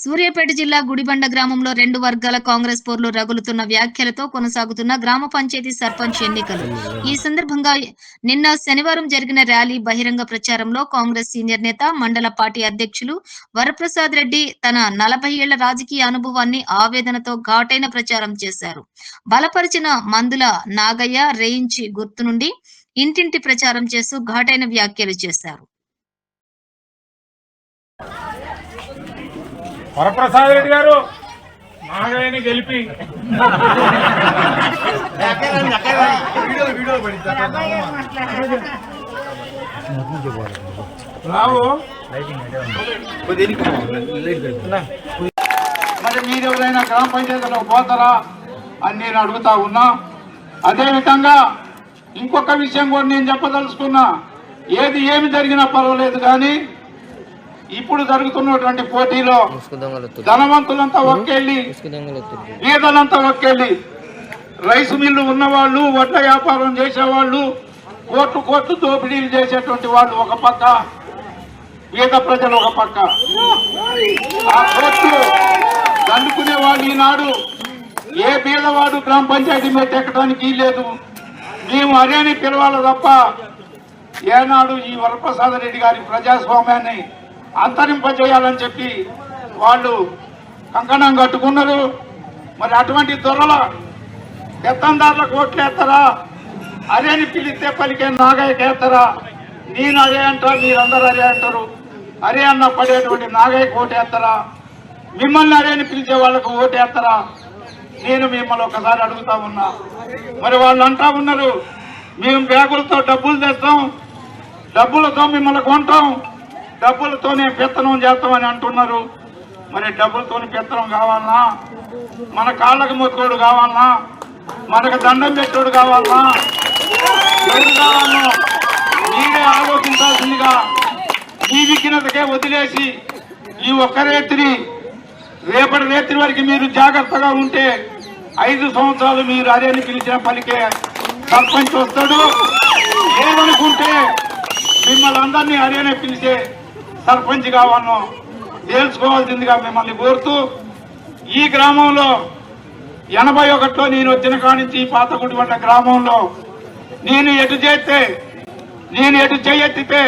సూర్యాపేట జిల్లా గుడిబండ గ్రామంలో రెండు వర్గాల కాంగ్రెస్ పోర్లు రగులుతున్న వ్యాఖ్యలతో కొనసాగుతున్న గ్రామ పంచాయతీ సర్పంచ్ ఎన్నికలు. ఈ సందర్భంగా నిన్న శనివారం జరిగిన ర్యాలీ బహిరంగ ప్రచారంలో కాంగ్రెస్ సీనియర్ నేత మండల పార్టీ అధ్యక్షులు వరప్రసాద్ రెడ్డి తన నలభై ఏళ్ళ రాజకీయ అనుభవాన్ని ఆవేదనతో ఘాటైన ప్రచారం చేశారు. బలపరిచిన మందుల నాగయ్య రేయించి గుర్తు నుండి ఇంటింటి ప్రచారం చేస్తూ ఘాటైన వ్యాఖ్యలు చేశారు. వరప్రసాద్ రెడ్డి గారు నాగయ్యని గెలిపి. రావు. మరి మీరు ఎవరైనా గ్రామ పంచాయతీలో పోతారా అని నేను అడుగుతా ఉన్నా. అదేవిధంగా ఇంకొక విషయం కూడా నేను చెప్పదలుచుకున్నా. ఏది ఏమి జరిగినా పర్వాలేదు కానీ ఇప్పుడు జరుగుతున్నటువంటి పోటీలో ధనవంతులంతా ఒక్కెళ్ళి పేదలంతా ఒక్కెళ్ళి. రైసు మిల్లు ఉన్నవాళ్ళు వడ్ల వ్యాపారం చేసేవాళ్ళు కోట్లు కోట్లు దోపిడీలు చేసేటువంటి వాళ్ళు ఒక పక్క పేద ప్రజలు ఒక పక్క. ఆ కోట్లు దండుకునే వాళ్ళు ఈనాడు. ఏ పేదవాడు గ్రామ పంచాయతీ మీద ఎక్కడానికి లేదు. మేము అదేని పిలవాలి తప్ప ఏనాడు ఈ వరప్రసాద రెడ్డి గారి ప్రజాస్వామ్యాన్ని అంతరింపజేయాలని చెప్పి వాళ్ళు కంకణం కట్టుకున్నారు. మరి అటువంటి దొరల పెత్తందారులకు ఓట్లేస్తారా? అని పిలిస్తే పలికే నాగయ్యకేస్తారా నేను అదే అంటారు మీరందరూ అరే అంటారు. అరే అన్న పడేటువంటి నాగయ్యకు ఓటేస్తారా? మిమ్మల్ని అరే అని పిలిచే వాళ్ళకు ఓటేస్తారా? నేను మిమ్మల్ని ఒకసారి అడుగుతా ఉన్నా. మరి వాళ్ళు అంటా ఉన్నారు మేము బ్యాగులతో డబ్బులు తెస్తాం డబ్బులతో మిమ్మల్ని కొంటాం. డబ్బులతోనే పెత్తనం చేస్తామని అంటున్నారు. మరి డబ్బులతోనే పెత్తనం కావాలనా? మన కాళ్ళకు మొత్తుకోడు కావాలనా? మనకు దండం పెట్టోడు కావాలనా? ఎవరు కావాలనో మీరే ఆలోచించాల్సిందిగా ఈ విఘ్నతకే వదిలేసి ఈ ఒక్క రేత్రి రేపటి రేత్రి వరకు మీరు జాగ్రత్తగా ఉంటే ఐదు సంవత్సరాలు మీరు అదేని పిలిచిన పలికే సర్పంచ్ వస్తాడు. ఏమనుకుంటే మిమ్మల్ని అందరినీ అరేనే పిలిచే సర్పంచ్ కావాలను తేల్చుకోవాల్సిందిగా మిమ్మల్ని కోరుతూ ఈ గ్రామంలో ఎనభై ఒకటిలో నేను వచ్చిన కానించి పాతగుడి గ్రామంలో నేను ఎటు చేస్తే నేను ఎటు చేయెత్తితే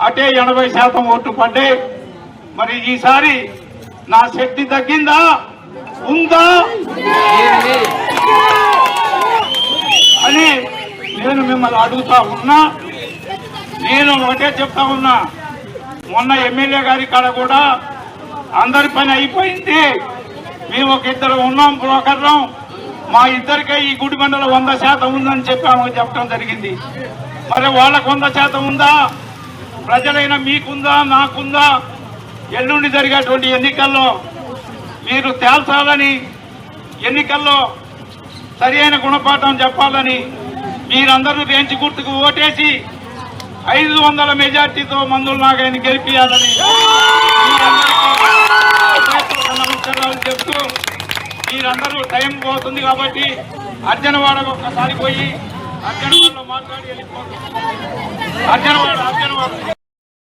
అటే ఎనభై శాతం ఓట్లు పడ్డాయి మరి ఈసారి నా శక్తి తగ్గిందా? ఉందా? అని నేను మిమ్మల్ని అడుగుతా ఉన్నా. నేను ఒకటే చెప్తా ఉన్నా. మొన్న ఎమ్మెల్యే గారి కాడ కూడా అందరి పని అయిపోయింది. మేము ఒక ఇద్దరు ఉన్నాం బ్రోకర్లం. మా ఇద్దరికే ఈ గుడి మండల వంద శాతం ఉందని చెప్పి ఆమెకు చెప్పడం జరిగింది. మరి వాళ్ళకు వంద శాతం ఉందా? ప్రజలైన మీకుందా నాకుందా? ఎల్లుండి జరిగేటువంటి ఎన్నికల్లో మీరు తేల్చాలని ఎన్నికల్లో సరి అయిన గుణపాఠం చెప్పాలని మీరందరూ బెంచ్ గుర్తుకు ఓటేసి ఐదు వందల మెజార్టీతో మందులు నాగని గెలిపియాలని నమస్కారాలు చెప్తూ మీరందరూ టైం పోతుంది కాబట్టి అర్జనవాడకు ఒక్కసారి పోయి అర్జనవాడలో మాట్లాడి వెళ్ళిపోతుంది అర్జనవాడ అర్జనవాడ.